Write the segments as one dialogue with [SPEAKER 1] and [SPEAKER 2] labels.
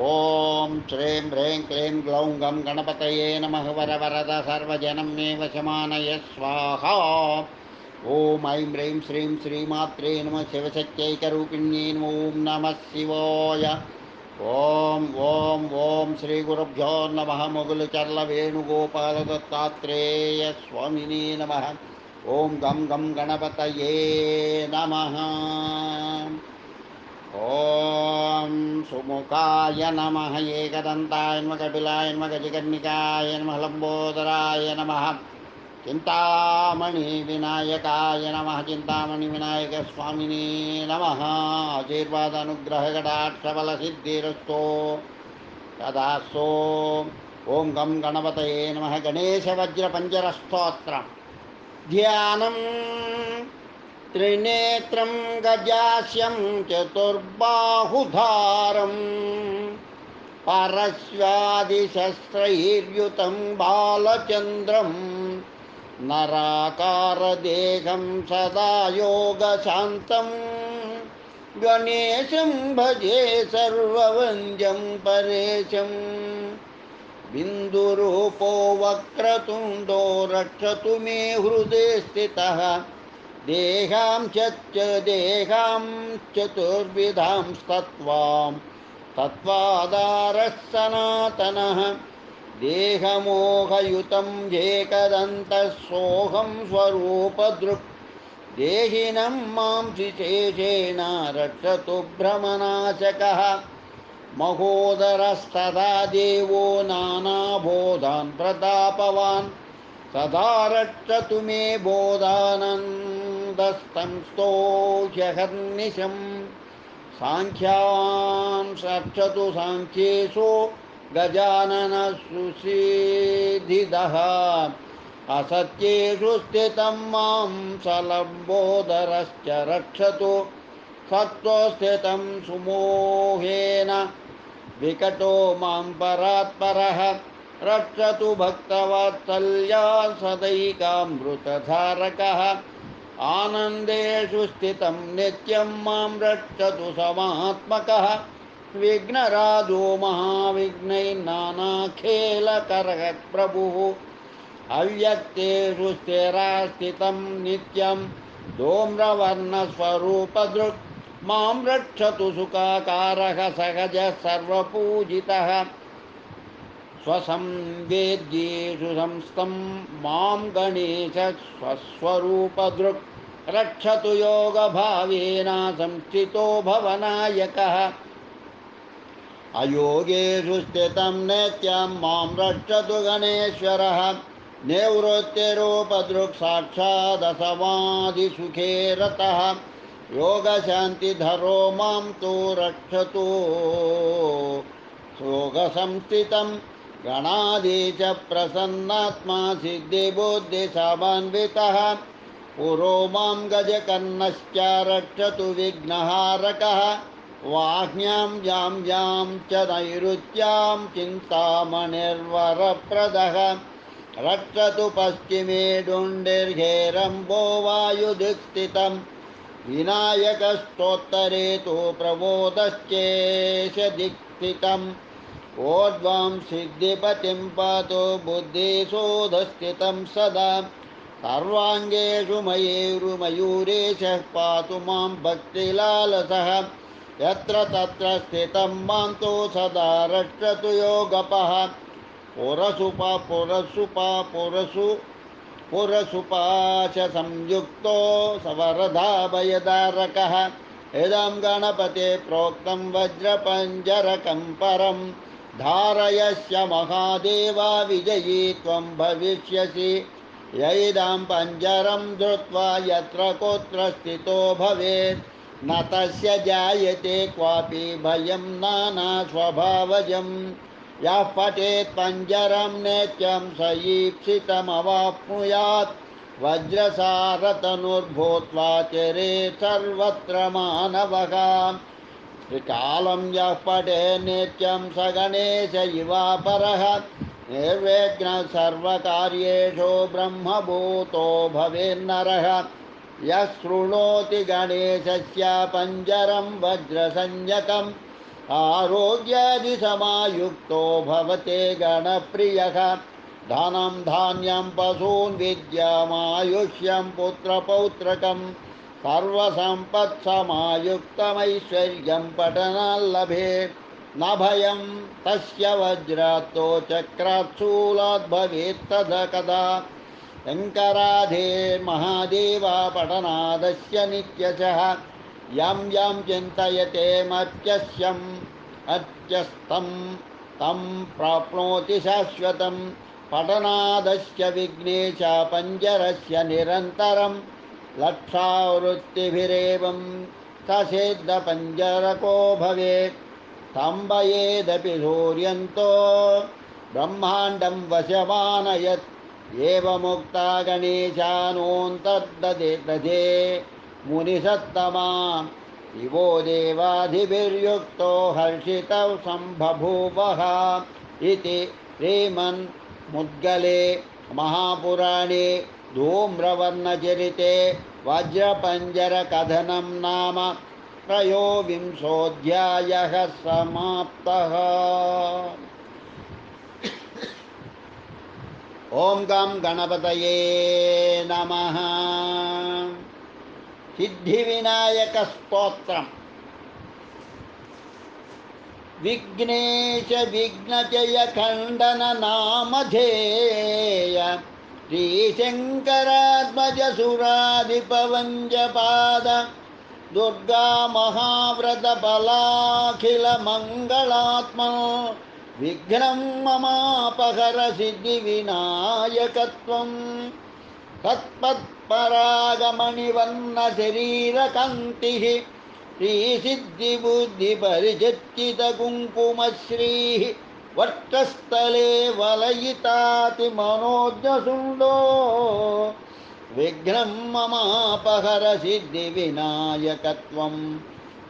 [SPEAKER 1] ॐ श्रीं ह्रीं क्लीं ग्लौं गं गणपतये नमः वरवरद सर्वजनं मे वशमानय स्वाहा। ॐ ऐं ह्रीं श्रीं श्रीमात्रे नमः शिवशक्त्यैकरूपिण्यै नमो ॐ नमः शिवाय। ॐ ॐ ॐ श्रीगुरुभ्यो नमः मुगुलचर्लवेणुगोपालदत्तात्रेयस्वामिने नमः। ॐ गं गं गणपतये नमः। ॐ सुमुखाय नमः एकदन्ताय नमः कपिलाय नमः गजकर्णिकाय नमः लम्बोदराय नमः चिन्तामणिविनायकाय नमः चिन्तामणिविनायकस्वामिने नमः आशीर्वादनुग्रहकटाक्षबलसिद्धिरस्तो तदास्तु ॐ गं गणपतये नमः गणेशवज्रपञ्जरस्तोत्रम्। ध्यानं त्रिनेत्रं गजास्यं चतुर्बाहुधारं परश्वादिशस्त्रैर्युतं बालचन्द्रं नराकारदेहं सदा योगशान्तं गणेशं भजे सर्ववन्द्यं परेशम् बिन्दुरूपो वक्रतुण्डो रक्षतु मे हृदे स्थितः देहां च देहां चतुर्विधां तत्त्वां तत्त्वाधारः सनातनः देहमोहयुतं एकदन्तः सोऽहं स्वरूपदृक्। देहिनं मां विशेषेण रक्षतु भ्रमनाशकः। महोदरस्तदा देवो नानाबोधान् प्रतापवान्। सदा रक्षतु मे बोधानन्दस्तं स्तोह्यहर्निशं साङ्ख्यां रक्षतु साङ्ख्येषु गजाननसुसिधिदः असत्येषु स्थितं माँ सलम्बोदरश्च रक्षतु। सत्त्वस्थितं सुमोहेन। विकटो माँ परात्परः। रक्षतु भक्तवात्सल्या सदैकामृतधारकः। आनन्देषु स्थितं नित्यं माँ रक्षतु समात्मकः। विघ्नराजो महाविघ्नैर्नानाखेलकरः प्रभुः अव्यक्तेषु स्थिरा स्थितं नित्यं धूम्रवर्णस्वरूपदृक्। माँ रक्षतु सुखाकारः सहजः सर्वपूजितः। स्वसंवेद्येषु संस्थं माँ गणेश स्वस्वरूपदृक् रक्षतु योगभावेन संस्थितो भवनायकः। अयोगेषु स्थितं नित्यं माँ रक्षतु गणेश्वरः। निवृत्तिरूपदृक् साक्षादसमाधिसुखे रतः। योगशान्तिधरो माँ तु रक्षतु। योगसंस्थितं गणादेश प्रसन्नात्मा सिद्धिबुद्धिसमन्वितः पुरो माँ गजकर्णश्च रक्षतु विघ्नहारकः। वाह्यां यां यां च नैऋत्यां चिन्तामणिर्वरप्रदः। रक्षतु पश्चिमे डुण्डिर्घेरम्बो वायुदिक्स्थितं विनायकस्तोत्तरे तु प्रबोधश्चेष दिक्स्थितम् ऊर्ध्वां सिद्धिपतिं पातु बुद्धिशोधस्थितं सदा। सर्वाङ्गेषु मयूरुमयूरेशः पातु माँ भक्तिलालसः। यत्र तत्र स्थितं माँ तु सदा रक्षतु योगपः। पुरसुपा पुरसुपा, पुरसु पुरसुपाशसंयुक्तो सवरधाभयधारकः। इदं गणपते प्रोक्तं वज्रपञ्जरकं परं धारयस्य महादेव विजयी त्वं भविष्यसि। यैदां पञ्जरं धृत्वा यत्र कोत्र स्थितो भवेत्। न तस्य जायते क्वापि भयं नानास्वभावजं। यः पठेत् पञ्जरं नित्यं स ईप्सितमवाप्नुयात्। वज्रसारतनुर्भूत्वा चरेत् सर्वत्र मानवः। त्रिकालं यः पठे नित्यं स गणेश इवापरः निर्विघ्नः सर्वकार्येषु ब्रह्मभूतो भवेन्नरः। यः शृणोति गणेशस्य पञ्जरं वज्रसंज्ञकं आरोग्यादिसमायुक्तो भवते गणप्रियः। धनं धान्यं पशून् विद्यामायुष्यं पुत्रपौत्रकं सर्वसम्पत्समायुक्तमैश्वर्यं पठनाल्लभे न भयं, तस्य वज्रात्तो चक्रात्सूलात् भवेत् तदा कदा शङ्कराधे महादेवा पठनादस्य नित्यशः। यं यं चिन्तयते मर्त्यस्यम् अत्यस्तं तं प्राप्नोति शाश्वतं पठनादस्य विघ्नेश पञ्जरस्य निरन्तरं लक्षावृत्तिभिरेवं ससेद्धपञ्जरको भवेत्। स्तम्भयेदपि सूर्यन्तो। ब्रह्माण्डं वशमानयत् एवमुक्ता गणेशानोऽन्तर्ददे दधे। मुनिसत्तमा इवो देवाधिभिर्युक्तो हर्षितौ सम्बभूवः इति श्रीमन्मुद्गले महापुराणे धूम्रवर्णचरिते वज्रपञ्जरकथनं नाम त्रयोविंशोऽध्यायः समाप्तः। ॐ गं गणपतये नमः। सिद्धिविनायकस्तोत्रम्। विघ्नेश विघ्नजय खण्डन नामधेय श्रीशङ्करात्मजसुराधिपवञ्जपाद श्रीशङ्कराद्मजसुराधिपवञ्जपादुर्गामहाव्रतपलाखिलमङ्गलात्मा विघ्नं ममापहरसिद्धिविनायकत्वं तत्पत्परागमणिवर्णशरीरकान्तिः श्रीसिद्धिबुद्धिपरिचर्चितकुङ्कुमश्रीः वक्षस्थले वलयितातिमनोज्ञशुण्डो विघ्नं ममापहर सिद्धिविनायकत्वं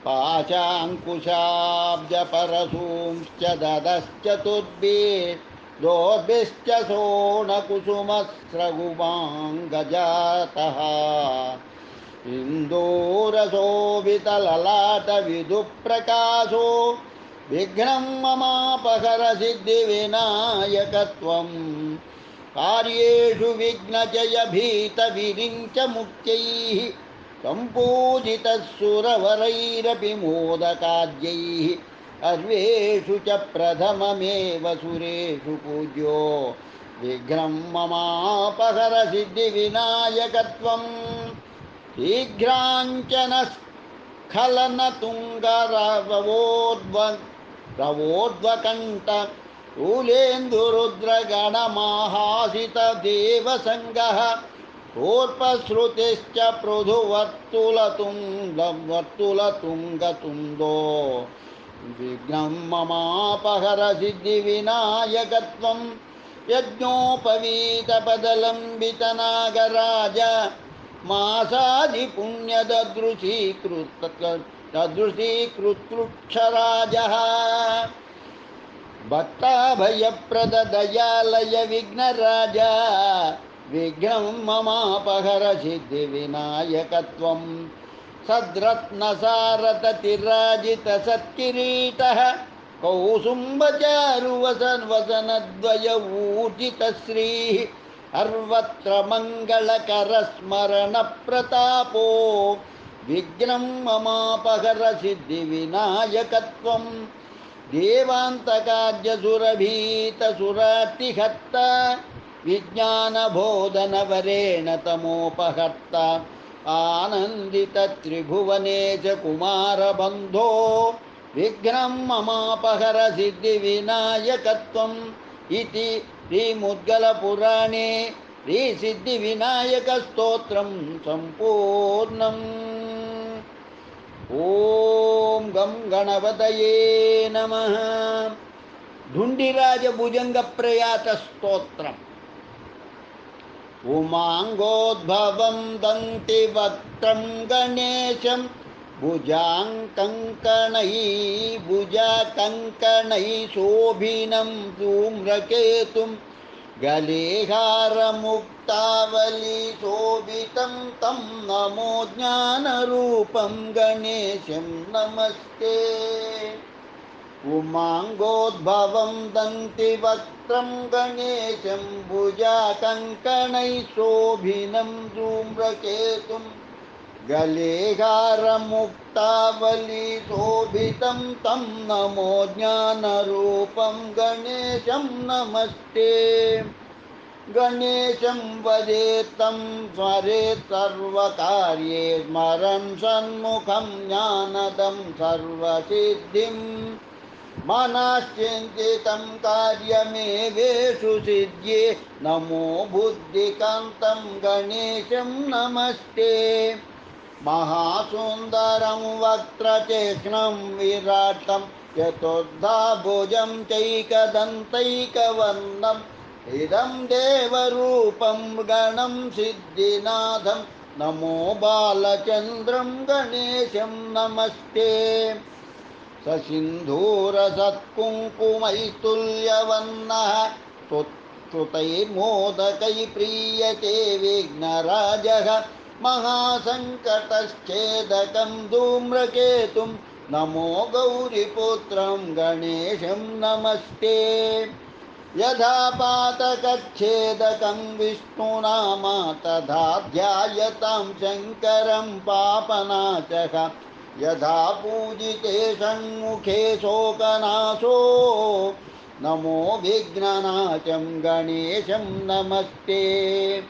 [SPEAKER 1] पाशाङ्कुशाब्जपरशूंश्च ददश्चतुर्भिर्दोर्भिश्च शोणकुसुमस्रघुमाङ्गजातः इन्दूरशोभितललाटविदुप्रकाशो विघ्नं ममापहर सिद्धिविनायकत्वं कार्येषु विघ्नजय भीतविरिञ्च मुक्त्यैः सम्पूजितः सुरवरैरपि मोदकाद्यैः। सर्वेषु च प्रथममेव सुरेषु पूज्यो। विघ्नं ममापहर सिद्धिविनायकत्वं शीघ्राञ्चनस्खलनतुङ्गरवोद्व रवोद्वकण्ठ शूलेन्दुरुद्रगणमाहासितदेवसङ्गः तोर्पश्रुतिश्च पृथुवर्तुलतुङ्गवर्तुलतुङ्गतुन्दो विघ्नं ममापहर सिद्धिविनायकत्वं यज्ञोपवीतपदलम्बितनागराज मासादिपुण्यददृशीकृत ददृशीकृतृक्षराजः भक्ताभयप्रददयालय विघ्नराजा विघ्नं ममापहर सिद्धिविनायकत्वं सद्रत्नसारततिराजितसत्किरीटः। कौसुम्बचारुवसन्वसनद्वयऊर्जितश्रीः सर्वत्र मङ्गलकरस्मरणप्रतापो। विघ्नं ममापहर सिद्धिविनायकत्वं देवान्तकार्यसुरभीतसुरातिहत्ता विज्ञानबोधनवरेण तमोपहर्ता। आनन्दितत्रिभुवने च कुमारबन्धो। विघ्नं ममापहर सिद्धिविनायकत्वम् इति श्रीमुद्गलपुराणे श्रीसिद्धिविनायकस्तोत्रं सम्पूर्णम्। ॐ गं गणपतये नमः। धुण्डिराजभुजङ्गप्रयातस्तोत्रम्। उमाङ्गोद्भवं दन्तिवक्त्रं गणेशं भुजाङ्कङ्कणैः भुजकङ्कणैः शोभिनं धूम्रकेतुं गलेहारमुक्तावलीशोभितं तं नमो ज्ञानरूपं गणेशं नमस्ते। उमाङ्गोद्भवं दन्तिवक्त्रं गणेशं भुजाकङ्कणैः शोभिनं धूम्रकेतुं गलेहारमुक्तावलीशोभितं तं नमो ज्ञानरूपं गणेशं नमस्ते। गणेशं वदेत्तं स्मरेत् सर्वकार्ये स्मरन् सन्मुखं ज्ञानदं सर्वसिद्धिम् मनश्चिन्तितं कार्यमेवेषु सिद्ध्ये। नमो बुद्धिकान्तं गणेशं नमस्ते। महासुन्दरं वक्त्रचेक्ष्णं विराटं। चतुर्धाभुजं चैकदन्तैकवर्णम् इदं देवरूपं गणं सिद्धिनाथं। नमो बालचन्द्रं गणेशं नमस्ते। ससिन्धूरसत्कुङ्कुमैतुल्यवन्नः श्रुतैर्मोदकै प्रीयते विघ्नराजः। महासङ्कटश्चेदकं धूम्रकेतुं। नमो गौरिपुत्रं गणेशं नमस्ते यथा पातकच्छेदकं विष्णुनामा तथा ध्यायतां शङ्करं पापनाशः। यथा पूजिते षण्मुखे शोकनाशो। नमो विघ्ननाशं गणेशं नमस्ते।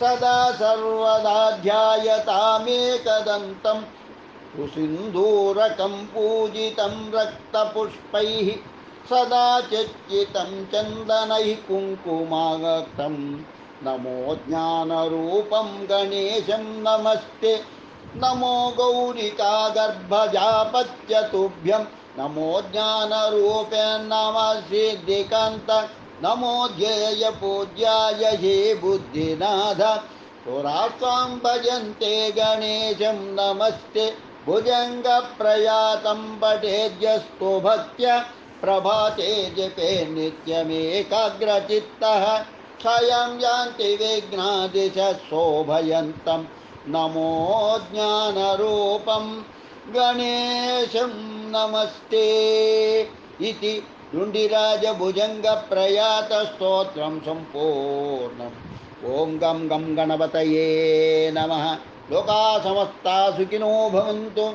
[SPEAKER 1] सदा सर्वदा ध्यायतामेकदन्तं कुसिन्दूरकं पूजितं रक्तपुष्पैः। सदा चित्तं चन्दनैः कुङ्कुमागतं नमो ज्ञानरूपं गणेशं नमस्ते। नमो गौरिका गर्भजापत्यतुभ्यं नमो ज्ञानरूपेण नमः सिद्धिकान्त नमो ध्येयपूज्याय हे बुद्धिनाथ। पुरास्त्वां भजन्ते गणेशं नमस्ते। भुजङ्गप्रयातं पठेद्यस्तु भक्त्या। प्रभाते जपे नित्यमेकाग्रचित्तः। क्षयं यान्ति विघ्नादिशः शोभयन्तं नमो ज्ञानरूपं। गणेशं नमस्ते। इति रुण्डिराजभुजङ्गप्रयातस्तोत्रं सम्पूर्णम्। ॐ गं गं गणपतये नमः। लोका समस्ता सुखिनो भवन्तु।